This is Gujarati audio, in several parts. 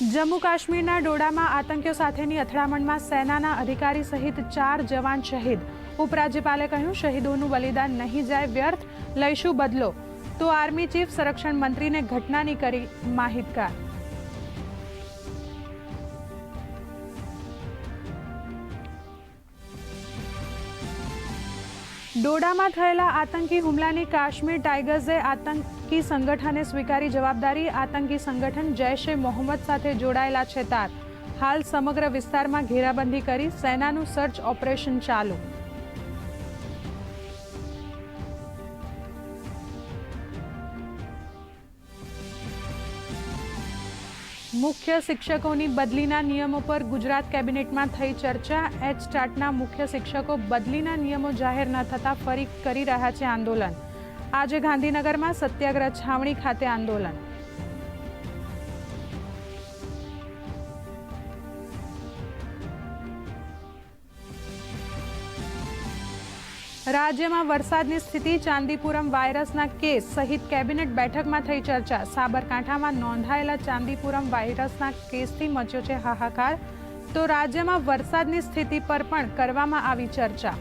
જમ્મુ કાશ્મીરના ડોડામાં આતંકીઓ સાથેની અથડામણમાં સેનાના અધિકારી સહિત ચાર જવાન શહીદ. ઉપરાજ્યપાલે કહ્યું, શહીદોનું બલિદાન નહીં જાય, વ્યર્થ લઈશું બદલો. તો આર્મી ચીફ સંરક્ષણ મંત્રીને ઘટનાની કરી માહિતગાર. ડોડામાં થયેલા આતંકી હુમલાની કાશ્મીર ટાઇગર્સે આતંકી સંગઠને સ્વીકારી જવાબદારી. આતંકી સંગઠન જૈશ એ મોહમ્મદ સાથે જોડાયેલા છે તાર. હાલ સમગ્ર વિસ્તારમાં ઘેરાબંધી કરી સેનાનું સર્ચ ઓપરેશન ચાલુ. મુખ્ય શિક્ષકોની બદલીના નિયમો પર ગુજરાત કેબિનેટમાં થઈ ચર્ચા. એચ સ્ટાર્ટના મુખ્ય શિક્ષકો બદલીના નિયમો જાહેર ન થતાં ફરી કરી રહ્યા છે આંદોલન. આજે ગાંધીનગરમાં સત્યાગ્રહ છાવણી ખાતે આંદોલન. રાજ્યમાં વરસાદની સ્થિતિ, ચાંદીપુરમ વાયરસના કેસ સહિત કેબિનેટ બેઠકમાં થઈ ચર્ચા. સાબરકાંઠામાં નોંધાયેલા ચાંદીપુરમ વાયરસના કેસથી મચ્યો છે હાહાકાર. તો રાજ્યમાં વરસાદની સ્થિતિ પર પણ કરવામાં આવી ચર્ચા.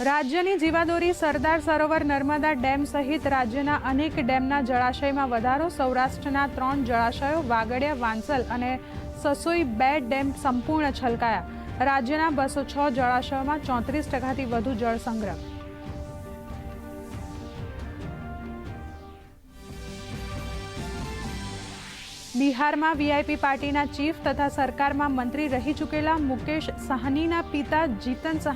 રાજ્યની જીવાદોરી સરદાર સરોવર નર્મદા ડેમ સહિત રાજ્યના અનેક ડેમના જળાશયમાં વધારો સૌરાષ્ટ્રના ત્રણ જળાશયો, વાગડિયા, વાંસલ અને સસોઈ બે ડેમ સંપૂર્ણ છલકાયા. રાજ્યના બસો છ જળાશયોમાં ચોત્રીસ ટકાથી વધુ જળ સંગ્રહ. બિહારમાં વીઆઈપી પાર્ટીના ચીફ તથા સરકારમાં મંત્રી રહી ચૂકેલા મુકેશ સાહનીના પિતા જીતન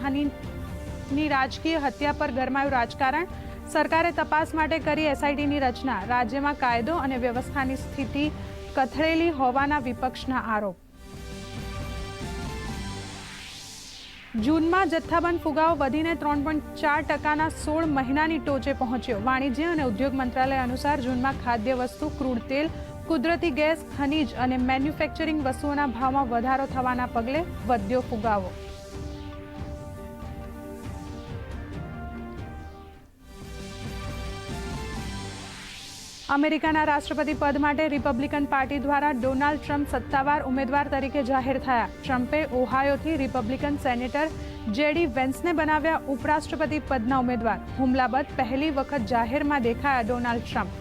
સાહનીની રાજકીય હત્યા પર ગરમાયું રાજકારણ? સરકારે તપાસ માટે કરી એસઆઈટીની રચના, રાજ્યમાં કાયદો અને વ્યવસ્થાની સ્થિતિ કથળેલી હોવાના વિપક્ષના આરોપ. જૂનમાં જથ્થાબંધ ફુગાવો વધીને ત્રણ પોઈન્ટ ચાર ટકાના સોળ મહિનાની ટોચે પહોંચ્યો. વાણિજ્ય અને ઉદ્યોગ મંત્રાલય અનુસાર જૂનમાં ખાદ્ય વસ્તુ, ક્રૂડ તેલ, કુદરતી ગેસ, ખનીજ અને મેન્યુફેક્ચરિંગ વસ્તુઓના ભાવમાં વધારો થવાના પગલે વધ્યો ફુગાવો. અમેરિકાના રાષ્ટ્રપતિ પદ માટે રિપબ્લિકન પાર્ટી દ્વારા ડોનાલ્ડ ટ્રમ્પ સત્તાવાર ઉમેદવાર તરીકે જાહેર થયા. ટ્રમ્પે ઓહાયોથી રિપબ્લિકન સેનેટર જેડી વેન્સને બનાવ્યા ઉપરાષ્ટ્રપતિ પદના ઉમેદવાર. હુમલા બાદ પહેલી વખત જાહેરમાં દેખાયા ડોનાલ્ડ ટ્રમ્પ.